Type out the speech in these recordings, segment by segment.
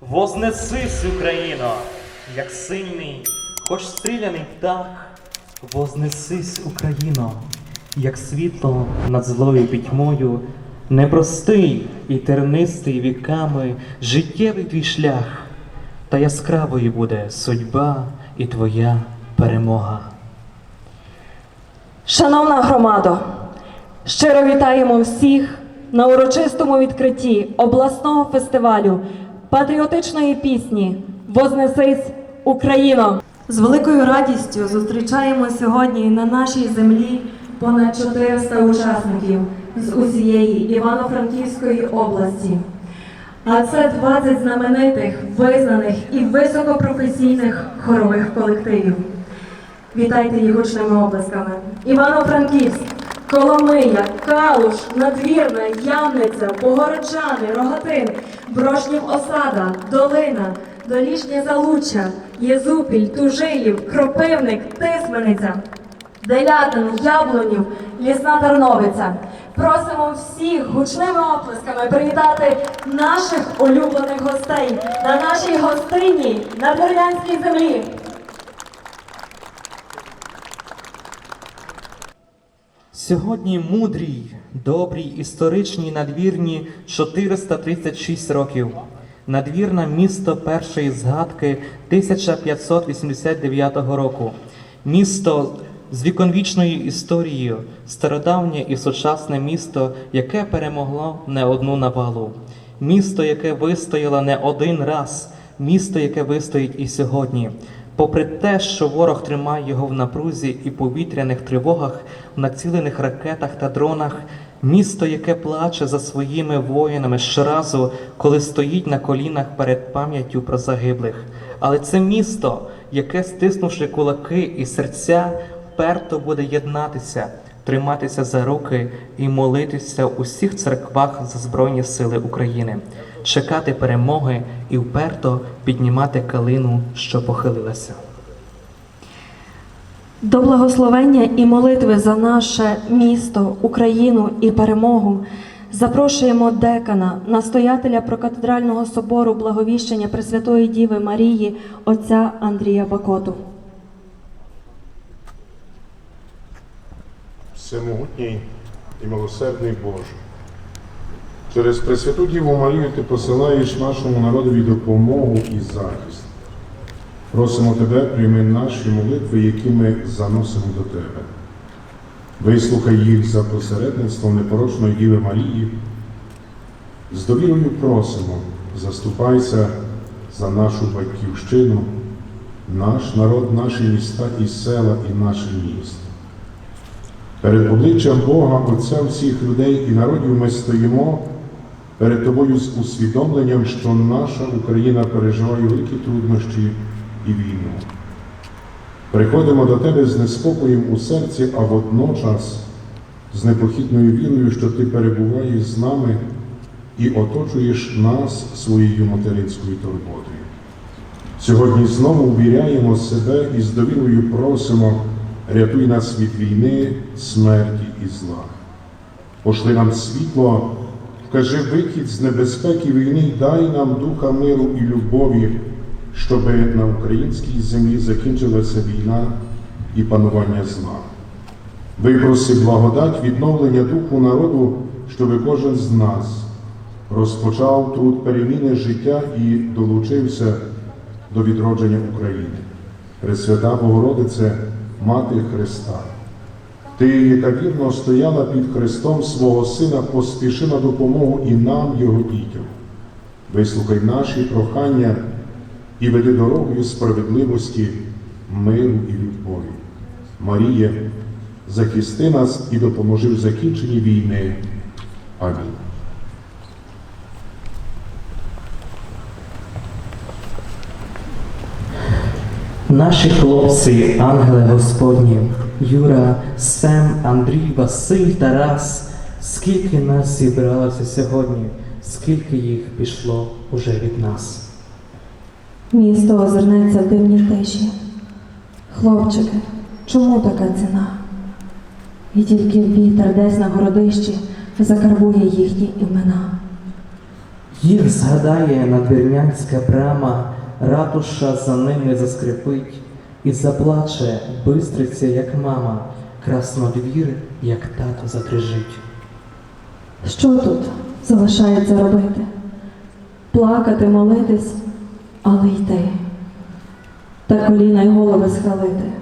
Вознесись, Україно, як сильний, хоч стріляний птах. Вознесись, Україно, як світло над злою пітьмою, непростий і тернистий віками життєвий твій шлях, та яскравою буде судьба і твоя перемога. Шановна громадо, щиро вітаємо всіх на урочистому відкритті обласного фестивалю патріотичної пісні Вознесись Україно. З великою радістю зустрічаємо сьогодні на нашій землі понад 400 учасників з усієї Івано-Франківської області. А це 20 знаменитих, визнаних і високопрофесійних хорових колективів. Вітайте їх гучними обласками. Івано-Франківськ, Коломия, Калуш, Надвірна, Ямниця, Богородчани, Рогатин, Брошнів Осада, Долина, Долішнє Залуччя, Єзупіль, Тужилів, Кропивник, Тисмениця, Делятин, Яблунів, Лісна Тарновиця. Просимо всіх гучними оплесками привітати наших улюблених гостей на нашій гостині на Дворянській землі. Сьогодні мудрій, добрій, історичній надвірні 436 років. Надвірна місто першої згадки 1589 року. Місто з віконвічною історією, стародавнє і сучасне місто, яке перемогло не одну навалу. Місто, яке вистояло не один раз, місто, яке вистоїть і сьогодні. Попри те, що ворог тримає його в напрузі і повітряних тривогах, в націлених ракетах та дронах, місто, яке плаче за своїми воїнами щоразу, коли стоїть на колінах перед пам'яттю про загиблих. Але це місто, яке, стиснувши кулаки і серця, вперто буде єднатися, триматися за руки і молитися у всіх церквах за Збройні Сили України, чекати перемоги і вперто піднімати калину, що похилилася. До благословення і молитви за наше місто, Україну і перемогу запрошуємо декана, настоятеля прокатедрального собору благовіщення Пресвятої Діви Марії, отця Андрія Бакоту. Всемогутній і милосердний Боже. Через Пресвяту Діву Марію ти посилаєш нашому народові допомогу і захист. Просимо Тебе, прийми наші молитви, які ми заносимо до Тебе. Вислухай їх за посередництвом непорочної Діви Марії. З довірою просимо, заступайся за нашу батьківщину, наш народ, наші міста і села, і наше місто. Перед обличчям Бога, Отця всіх людей і народів ми стоїмо перед тобою з усвідомленням, що наша Україна переживає великі труднощі і війну. Приходимо до Тебе з неспокоєм у серці, а водночас з непохитною вірою, що Ти перебуваєш з нами і оточуєш нас своєю материнською турботою. Сьогодні знову увіряємо себе і з довірою просимо, рятуй нас від війни, смерті і зла. Пошли нам світло, вкажи вихід з небезпеки війни, дай нам духа миру і любові, щоби на українській землі закінчилася війна і панування зла. Випроси благодать відновлення духу народу, щоби кожен з нас розпочав труд переміни життя і долучився до відродження України. Пресвята Богородице, Мати Христа, Ти, яка вірно стояла під Христом свого Сина, поспіши на допомогу і нам, Його дітям. Вислухай наші прохання і веди дорогою справедливості, миру і любові. Марія, захисти нас і допоможи в закінченні війни. Амінь. Наші хлопці, ангели Господні, Юра, Сем, Андрій, Василь, Тарас, скільки нас зібралося сьогодні, скільки їх пішло уже від нас. Місто озирнеться в дивній тиші. Хлопчики, чому така ціна? І тільки вітер десь на городищі закарбує їхні імена. Їх згадає надвірнянська брама, ратуша за ними заскрипить, і заплаче бистриця, як мама, краснодвір, як тато задрижить. Що тут залишається робити? Плакати, молитись, але йти. Та коліна й голови схилити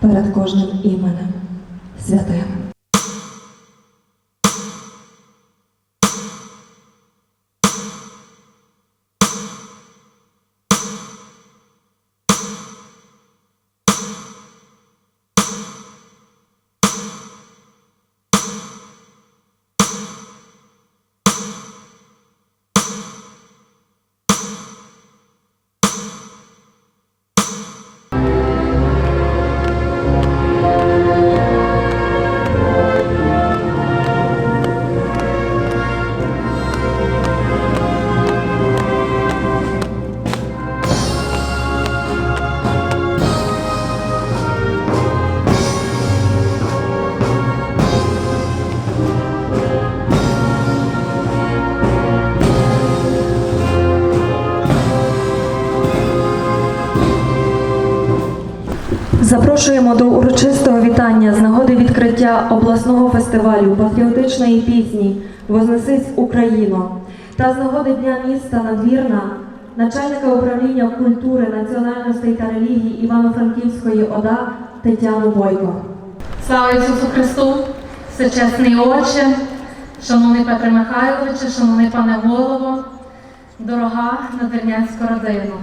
перед кожним іменем святим. Запрошуємо до урочистого вітання з нагоди відкриття обласного фестивалю патріотичної пісні Вознесись Україну та з нагоди Дня міста Надвірна начальника управління культури, національностей та релігії Івано-Франківської ОДА Тетяну Бойко. Слава Ісусу Христу, всечесний Отче, шановний Петре Михайловичу, шановний пане голово, дорога надвірнянська родина.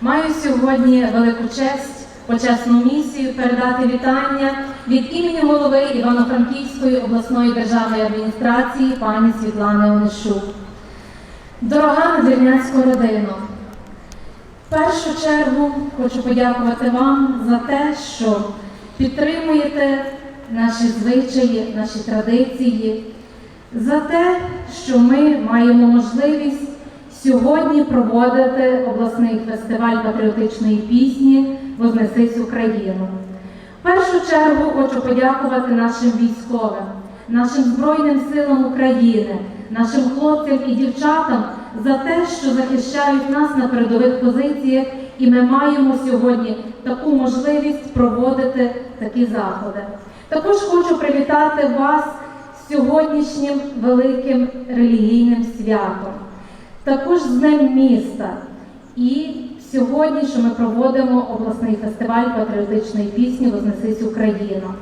Маю сьогодні велику честь, почесну місію передати вітання від імені голови Івано-Франківської обласної державної адміністрації пані Світлани Онищук. Дорога надвірнянська родина, в першу чергу хочу подякувати вам за те, що підтримуєте наші звичаї, наші традиції, за те, що ми маємо можливість сьогодні проводити обласний фестиваль патріотичної пісні Вознесись Україну. В першу чергу хочу подякувати нашим військовим, нашим Збройним силам України, нашим хлопцям і дівчатам за те, що захищають нас на передових позиціях, і ми маємо сьогодні таку можливість проводити такі заходи. Також хочу привітати вас з сьогоднішнім великим релігійним святом, також з Днем міста. І сьогодні, що ми проводимо обласний фестиваль патріотичної пісні Вознесись Україна.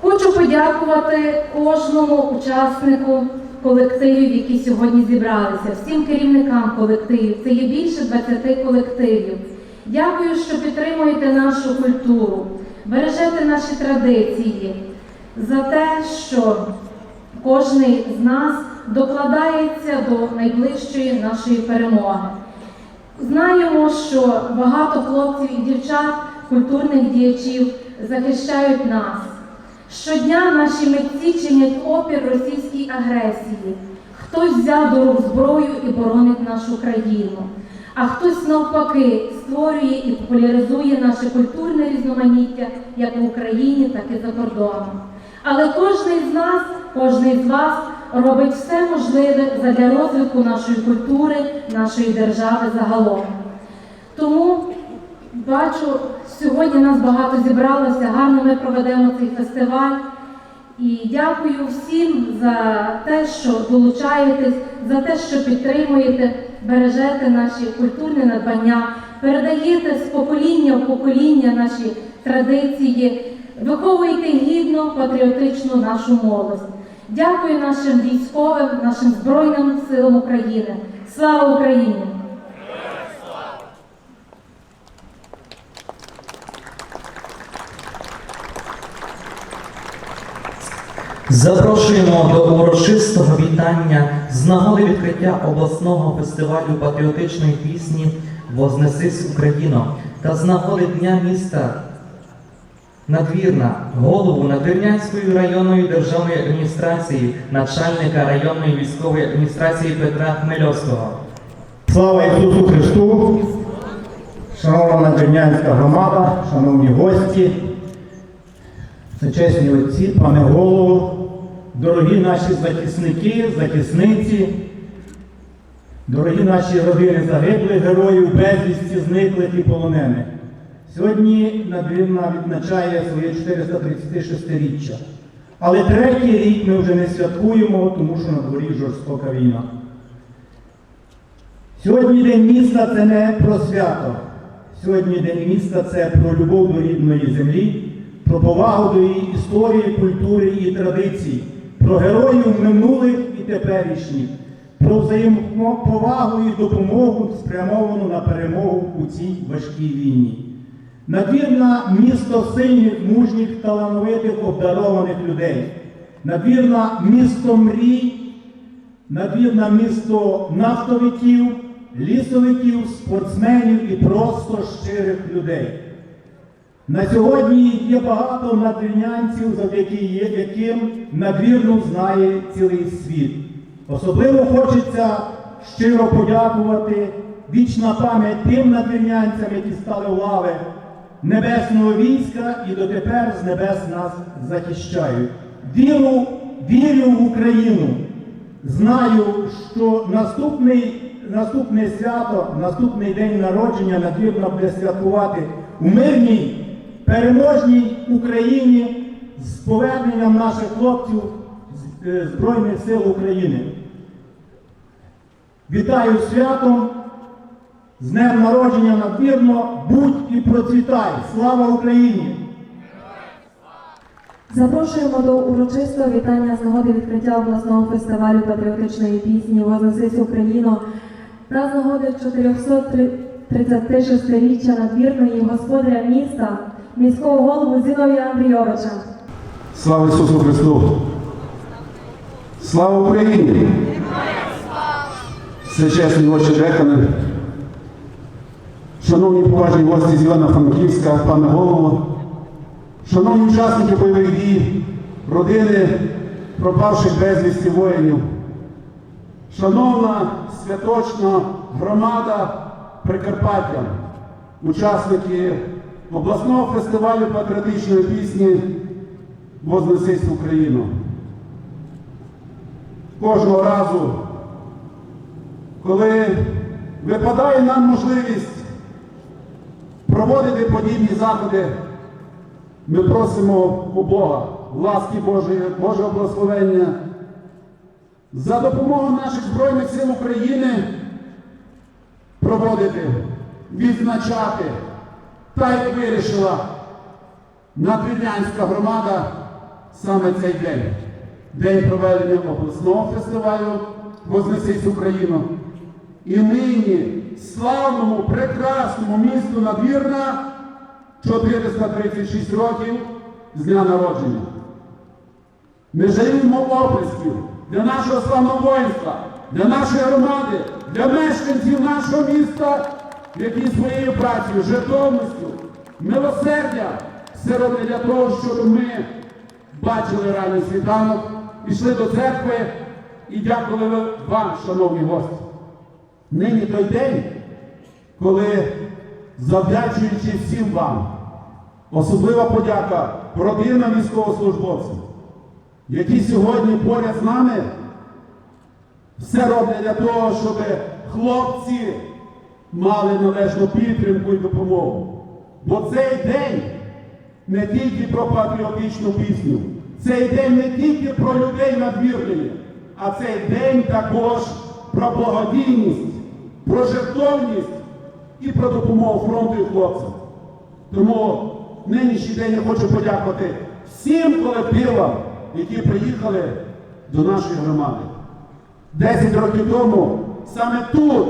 Хочу подякувати кожному учаснику колективів, які сьогодні зібралися, всім керівникам колективів. Це є більше 20 колективів. Дякую, що підтримуєте нашу культуру, бережете наші традиції, за те, що кожен з нас докладається до найближчої нашої перемоги. Знаємо, що багато хлопців і дівчат, культурних діячів захищають нас. Щодня наші митці чинять опір російській агресії. Хтось взяв до рук зброю і боронить нашу країну, а хтось навпаки створює і популяризує наше культурне різноманіття як в Україні, так і за кордоном. Але кожен з нас, кожен з вас робить все можливе задля розвитку нашої культури, нашої держави загалом. Тому бачу, сьогодні нас багато зібралося, гарно ми проведемо цей фестиваль. І дякую всім за те, що долучаєтесь, за те, що підтримуєте, бережете наші культурні надбання, передаєте з покоління в покоління наші традиції, виховуєте гідно патріотичну нашу молодь. Дякую нашим військовим, нашим Збройним силам України. Слава Україні! Запрошуємо до урочистого вітання з нагоди відкриття обласного фестивалю патріотичної пісні Вознесись Україно та з нагоди Дня міста Надвірна, голову Надвірнянської районної державної адміністрації, начальника районної військової адміністрації Петра Хмельовського. Слава Ісусу Христу! Шановна надвірнянська громада, шановні гості, чесні отці, пане голово, дорогі наші захисники, захисниці, Дорогі наші родини загиблих героїв, безвісті, зниклих і полонених. Сьогодні надвірна відзначає своє 436-річчя. Але третій рік ми вже не святкуємо, тому що на дворі жорстока війна. Сьогодні День міста це не про свято. Сьогодні День міста це про любов до рідної землі, про повагу до її історії, культури і традицій, про героїв минулих і теперішніх, про взаємоповагу і допомогу, спрямовану на перемогу у цій важкій війні. Надвірна місто сильних, мужніх, талановитих, обдарованих людей. Надвірна місто мрій, надвірна місто нафтовиків, лісовиків, спортсменів і просто щирих людей. На сьогодні є багато надвірнянців, завдяки яким надвірну знає цілий світ. Особливо хочеться щиро подякувати вічна пам'ять тим надвірнянцям, які стали лави небесного війська і дотепер з небес нас захищають. Віру, вірю в Україну. Знаю, що наступний, наступне свято, наступний день народження надвірно буде святкувати у мирній, переможній Україні з поверненням наших хлопців е, Збройних сил України. Вітаю святом, з днем народження надвірно, будь і процвітай! Слава Україні! Запрошуємо до урочистого вітання з нагоди відкриття обласного фестивалю патріотичної пісні «Вознесись Україно» та з нагоди 436-річчя надвірної господаря міста, міського голову Зіновія Андрійовича. Слава Ісусу Христу! Слава Україні! Всечесні очі декани, шановні поважні гості з Івано-Франківська, пане голово, шановні учасники бойових дій, родини пропавших безвісті воїнів, шановна святочна громада Прикарпаття, учасники обласного фестивалю патріотичної пісні Вознесись в Україну. Кожного разу, коли випадає нам можливість проводити подібні заходи, ми просимо у Бога, ласки Божої, Божого благословення за допомогою наших Збройних сил України проводити, відзначати, та як вирішила Надвірнянська громада саме цей день. День проведення обласного фестивалю Вознесись Україну. І нині славному, прекрасному місту Надвірна 436 років з дня народження. Ми жаліємо оплесків для нашого славного воїнства, для нашої громади, для мешканців нашого міста, які своєю працею, жертовністю, милосердя все роблять для того, щоб ми бачили ранній світанок, пішли до церкви і дякували вам, шановні гості. Нині той день, коли, завдячуючи всім вам, особлива подяка родинам військовослужбовців, які сьогодні поряд з нами все роблять для того, щоб хлопці мали належну підтримку і допомогу. Бо цей день не тільки про патріотичну пісню, цей день не тільки про людей надвірної, а цей день також про благодійність, про жертовність і про допомогу фронту і хлопцям. Тому нинішній день я хочу подякувати всім колективам, які приїхали до нашої громади. Десять років тому саме тут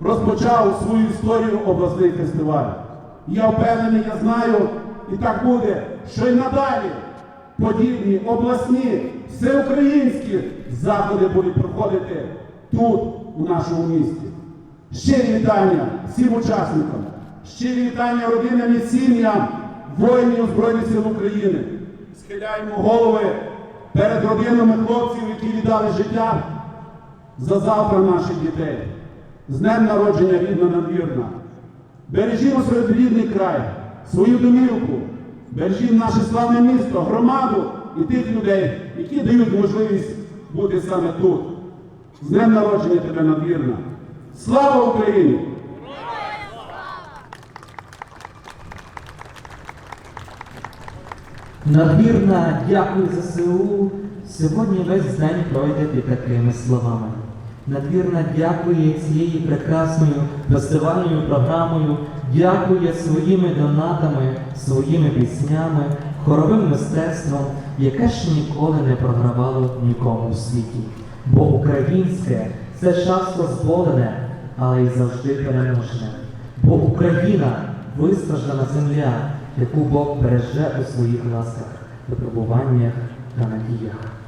розпочав свою історію обласний фестиваль. Я впевнений, я знаю, і так буде, що й надалі подібні обласні, всеукраїнські заходи будуть проходити тут, у нашому місті. Щирі вітання всім учасникам, щирі вітання родинам і сім'ям воїнів Збройних сил України. Схиляємо голови перед родинами хлопців, які віддали життя за завтра наших дітей. З днем народження рідна надвірна. Бережімо свій рідний край, свою домівку, бережімо наше славне місто, громаду і тих людей, які дають можливість бути саме тут. З днем народження тебе надвірна! Слава Україні! Надвірна, дякую ЗСУ. Сьогодні весь день пройде під такими словами. Надвірна дякує цією прекрасною фестивальною програмою, дякує своїми донатами, своїми піснями, хоровим мистецтвом, яке ще ніколи не програвало нікому в світі. Бо українське це часто зболене, але й завжди переможне. Бо Україна вистраждана земля, яку Бог береже у своїх ласках, випробуваннях та надіях.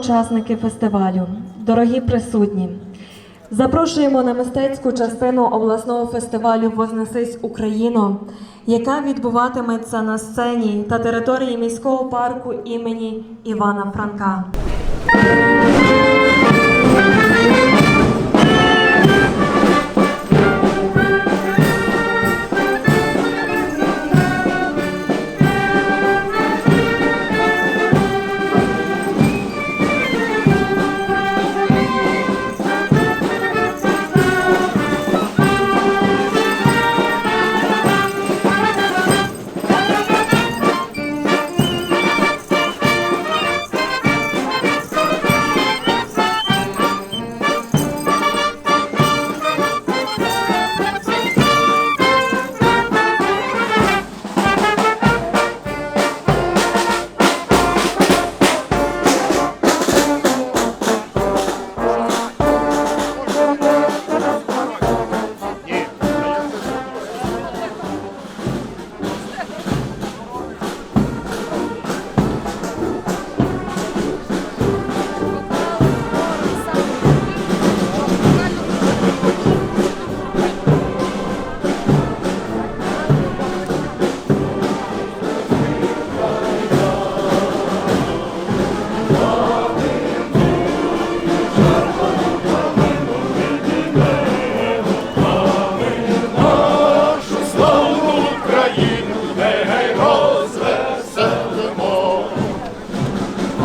Учасники фестивалю, дорогі присутні, запрошуємо на мистецьку частину обласного фестивалю Вознесись Україно, яка відбуватиметься на сцені та території міського парку імені Івана Франка.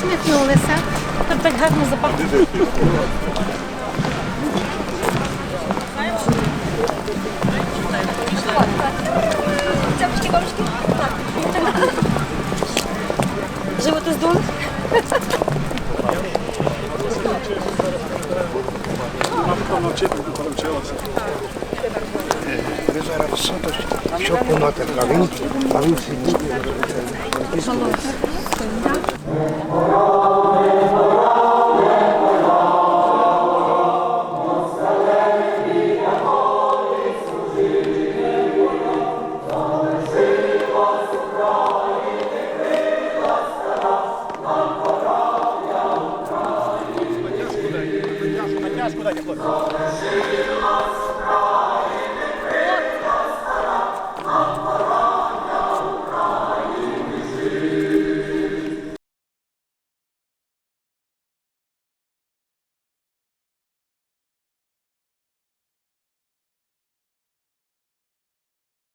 усміхнулися. Тут так гарно запахло. Животи здули? Помати, а він, а він сидить. Натяжку дайте, хлопці.